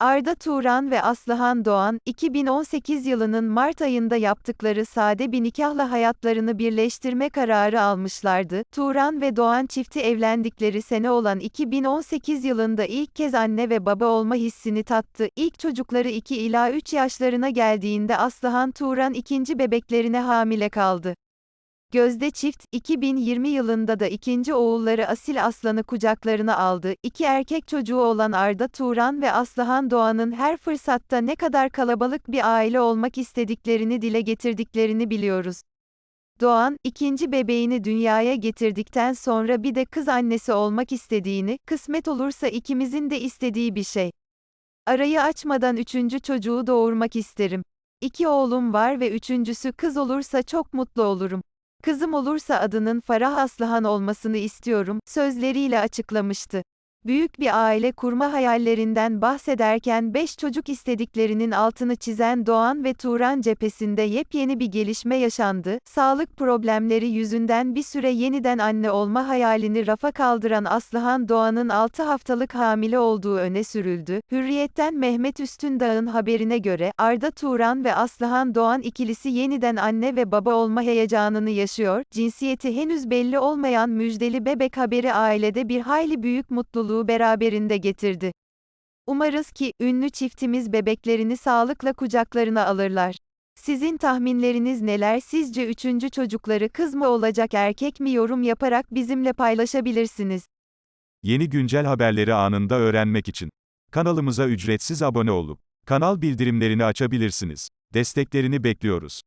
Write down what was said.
Arda Turan ve Aslıhan Doğan, 2018 yılının Mart ayında yaptıkları sade bir nikahla hayatlarını birleştirme kararı almışlardı. Turan ve Doğan çifti evlendikleri sene olan 2018 yılında ilk kez anne ve baba olma hissini tattı. İlk çocukları 2 ila 3 yaşlarına geldiğinde Aslıhan Turan ikinci bebeklerine hamile kaldı. Gözde çift, 2020 yılında da ikinci oğulları Asil Aslan'ı kucaklarına aldı. İki erkek çocuğu olan Arda Turan ve Aslıhan Doğan'ın her fırsatta ne kadar kalabalık bir aile olmak istediklerini dile getirdiklerini biliyoruz. Doğan, ikinci bebeğini dünyaya getirdikten sonra bir de kız annesi olmak istediğini, kısmet olursa ikimizin de istediği bir şey. Arayı açmadan üçüncü çocuğu doğurmak isterim. İki oğlum var ve üçüncüsü kız olursa çok mutlu olurum. Kızım olursa adının Farah Aslıhan olmasını istiyorum, sözleriyle açıklamıştı. Büyük bir aile kurma hayallerinden bahsederken 5 çocuk istediklerinin altını çizen Doğan ve Turan cephesinde yepyeni bir gelişme yaşandı. Sağlık problemleri yüzünden bir süre yeniden anne olma hayalini rafa kaldıran Aslıhan Doğan'ın 6 haftalık hamile olduğu öne sürüldü. Hürriyet'ten Mehmet Üstündağ'ın haberine göre Arda Turan ve Aslıhan Doğan ikilisi yeniden anne ve baba olma heyecanını yaşıyor. Cinsiyeti henüz belli olmayan müjdeli bebek haberi ailede bir hayli büyük mutluluğu beraberinde getirdi. Umarız ki ünlü çiftimiz bebeklerini sağlıkla kucaklarına alırlar. Sizin tahminleriniz neler? Sizce üçüncü çocukları kız mı olacak erkek mi yorum yaparak bizimle paylaşabilirsiniz. Yeni güncel haberleri anında öğrenmek için kanalımıza ücretsiz abone olup kanal bildirimlerini açabilirsiniz. Desteklerini bekliyoruz.